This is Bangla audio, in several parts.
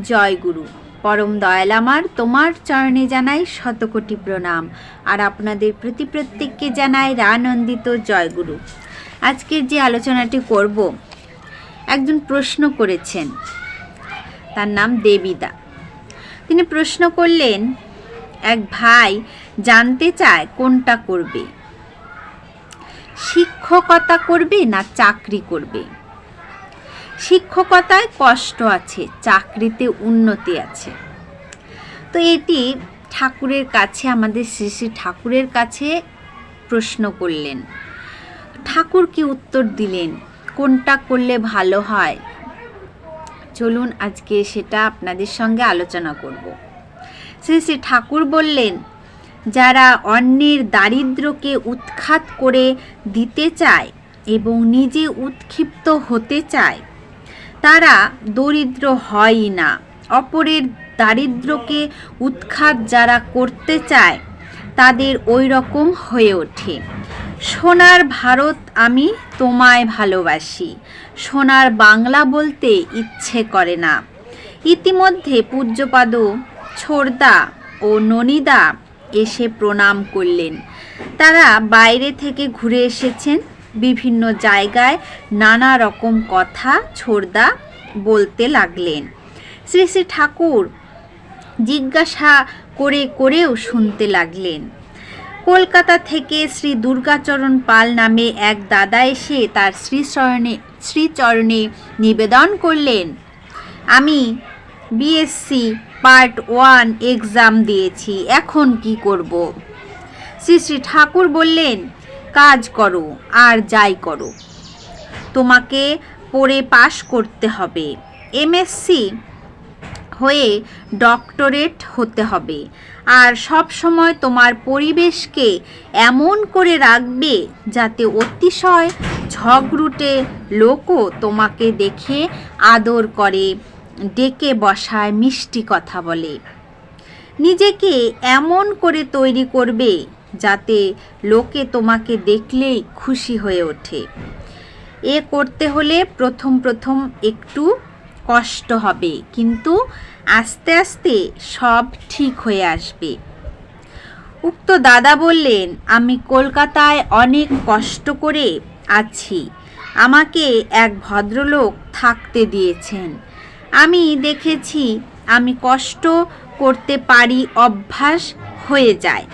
জয় গুরু। পরম দয়াল আমার, তোমার চরণে জানাই শতকোটি প্রণাম। আর আপনাদের প্রতি প্রত্যেককে জানাই রানন্দিত জয় গুরু। আজকের যে আলোচনাটি করব, একজন প্রশ্ন করেছেন। তার নাম দেবিদা। তিনি প্রশ্ন করলেন, এক ভাই জানতে চায় কোনটা করবে? শিক্ষকতা করবে না চাকরি করবে? শিক্ষকতায় কষ্ট আছে, চাকরিতে উন্নতি আছে। তো এটি ঠাকুরের কাছে, আমাদের শ্রী শ্রী ঠাকুরের কাছে প্রশ্ন করলেন, ঠাকুর কি উত্তর দিলেন? কোনটা করলে ভালো হয়? চলুন আজকে সেটা আপনাদের সঙ্গে আলোচনা করব। শ্রী শ্রী ঠাকুর বললেন, যারা অন্যের দারিদ্র্যকে উৎখাত করে দিতে চায় এবং নিজে উৎক্ষিপ্ত হতে চায় তারা দরিদ্র হয়ই না। অপরের দারিদ্র্যকে উৎখাত যারা করতে চায়, তাদের ওই রকম হয়ে ওঠে। সোনার ভারত আমি তোমায় ভালোবাসি, সোনার বাংলা বলতে ইচ্ছে করে না। ইতিমধ্যে পূজ্যপাদ ছোড়দা ও ননিদা এসে প্রণাম করলেন। তারা বাইরে থেকে ঘুরে এসেছেন। বিভিন্ন জায়গায় নানা রকম কথা, ছোড়দা বলতে লাগলেন। শ্রী শ্রী ঠাকুর জিজ্ঞাসা করে করেও শুনতে লাগলেন। কলকাতা থেকে শ্রী দুর্গাচরণ পাল নামে এক দাদা এসে তার শ্রীচরণে শ্রীচরণে নিবেদন করলেন, আমি বিএসসি পার্ট ওয়ান এক্সাম দিয়েছি, এখন কি করব? শ্রী শ্রী ঠাকুর বললেন কাজ করো, আর যাই করো। তোমাকে পড়ে পাশ করতে হবে। এমএসসি হয়ে ডক্টরেট হতে হবে। আর সব সময় তোমার পরিবেশকে এমন করে রাখবে যাতে অতিশয় ঝগড়ুটে লোকও তোমাকে দেখে আদর করে, ডেকে বসায় মিষ্টি কথা বলে। নিজেকে এমন করে তৈরি করবে যাতে লোকে তোমাকে দেখলেই খুশি হয়ে ওঠে। এ করতে হলে প্রথম প্রথম একটু কষ্ট হবে, কিন্তু আস্তে আস্তে সব ঠিক হয়ে আসবে। উক্ত দাদা বললেন, আমি কলকাতায় অনেক কষ্ট করে আছি। আমাকে এক ভদ্রলোক থাকতে দিয়েছেন। আমি দেখেছি, আমি কষ্ট করতে পারি, অভ্যাস হয়ে যায়।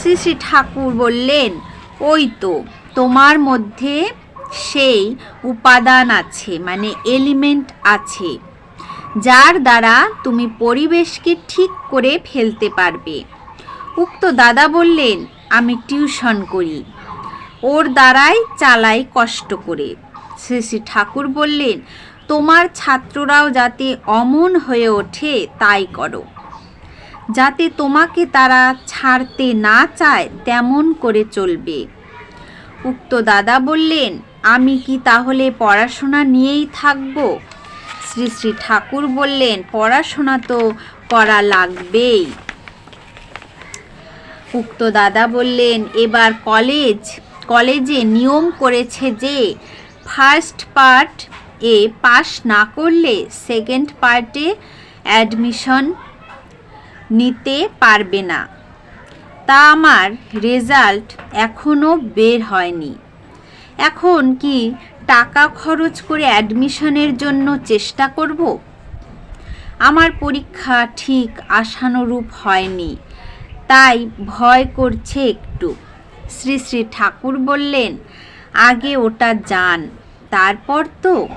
শ্রী শ্রী ঠাকুর বললেন, ওই তো, তোমার মধ্যে সেই উপাদান আছে মানে এলিমেন্ট আছে, যার দ্বারা তুমি পরিবেশকে ঠিক করে ফেলতে পারবে। উক্ত দাদা বললেন, আমি টিউশন করি। ওর দ্বারাই চালাই কষ্ট করে। শ্রী শ্রী ঠাকুর বললেন, তোমার ছাত্ররাও যাতে অমন হয়ে ওঠে, তাই করো। যাতে তোমাকে তারা ছাড়তে না চায়, তেমন করে চলবে। উক্ত দাদা বললেন, আমি কি তাহলে পড়াশোনা নিয়েই থাকব? শ্রী শ্রী ঠাকুর বললেন, পড়াশোনা তো করা লাগবেই। উক্ত দাদা বললেন, এবার কলেজ, কলেজে নিয়ম করেছে যে, ফার্স্ট পার্ট এ পাশ না করলে সেকেন্ড পার্টে অ্যাডমিশন নিতে পারবে না। তা আমার রেজাল্ট এখনও বের হয়নি। এখন কি টাকা খরচ করে অ্যাডমিশনের জন্য চেষ্টা করব? আমার পরীক্ষা ঠিক আশানুরূপ হয়নি, তাই ভয় করছে একটু। শ্রী শ্রী ঠাকুর বললেন, আগে ওটা যান, তারপর তো?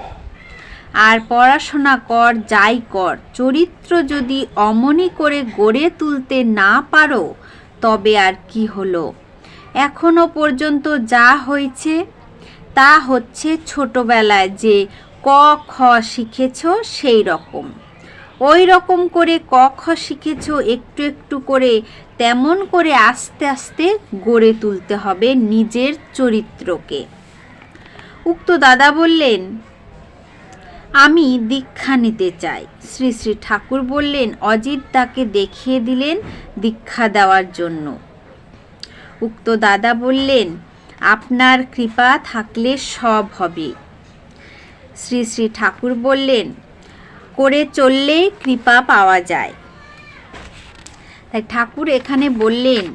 আর পড়াশোনা কর, যাই কর। চরিত্র যদি অমনি করে গড়ে তুলতে না পারো, তবে আর কি হলো? এখনও পর্যন্ত যা হয়েছে, তা হচ্ছে ছোটবেলায় যে ক, খ শিখেছ সেই রকম। ওই রকম করে ক, খ শিখেছ, একটু একটু করে, তেমন করে আস্তে আস্তে গড়ে তুলতে হবে নিজের চরিত্রকে। উক্ত দাদা বললেন আমি দীক্ষা নিতে চাই। শ্রী শ্রী ঠাকুর বললেন, অজিত তাকে দেখিয়ে দিলেন দীক্ষা দেওয়ার জন্য। উক্ত দাদা বললেন, আপনার কৃপা থাকলে সব হবে। শ্রী শ্রী ঠাকুর বললেন, করে চললেই কৃপা পাওয়া যায়। তাই ঠাকুর এখানে বললেন,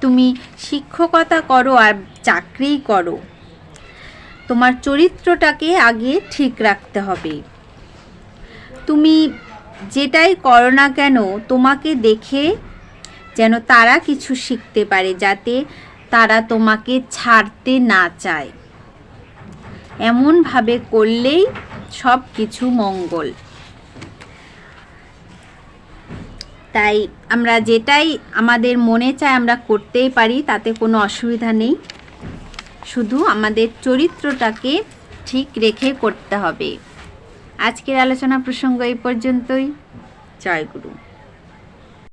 তুমি শিক্ষকতা করো আর চাকরি করো। তোমার চরিত্রটাকে আগে ঠিক রাখতে হবে। তুমি যেটাই করো না কেন, তোমাকে দেখে যেন তারা কিছু শিখতে পারে, যাতে তারা তোমাকে ছাড়তে না চায়। এমনভাবে করলেই সব কিছু মঙ্গল। তাই আমরা যেটাই আমাদের মনে চায় আমরা করতেই পারি, তাতে কোনো অসুবিধা নেই। শুধু আমাদের চরিত্রটাকে ঠিক রেখে করতে হবে। আজকের আলোচনা প্রসঙ্গ এই পর্যন্তই। জয় গুরু।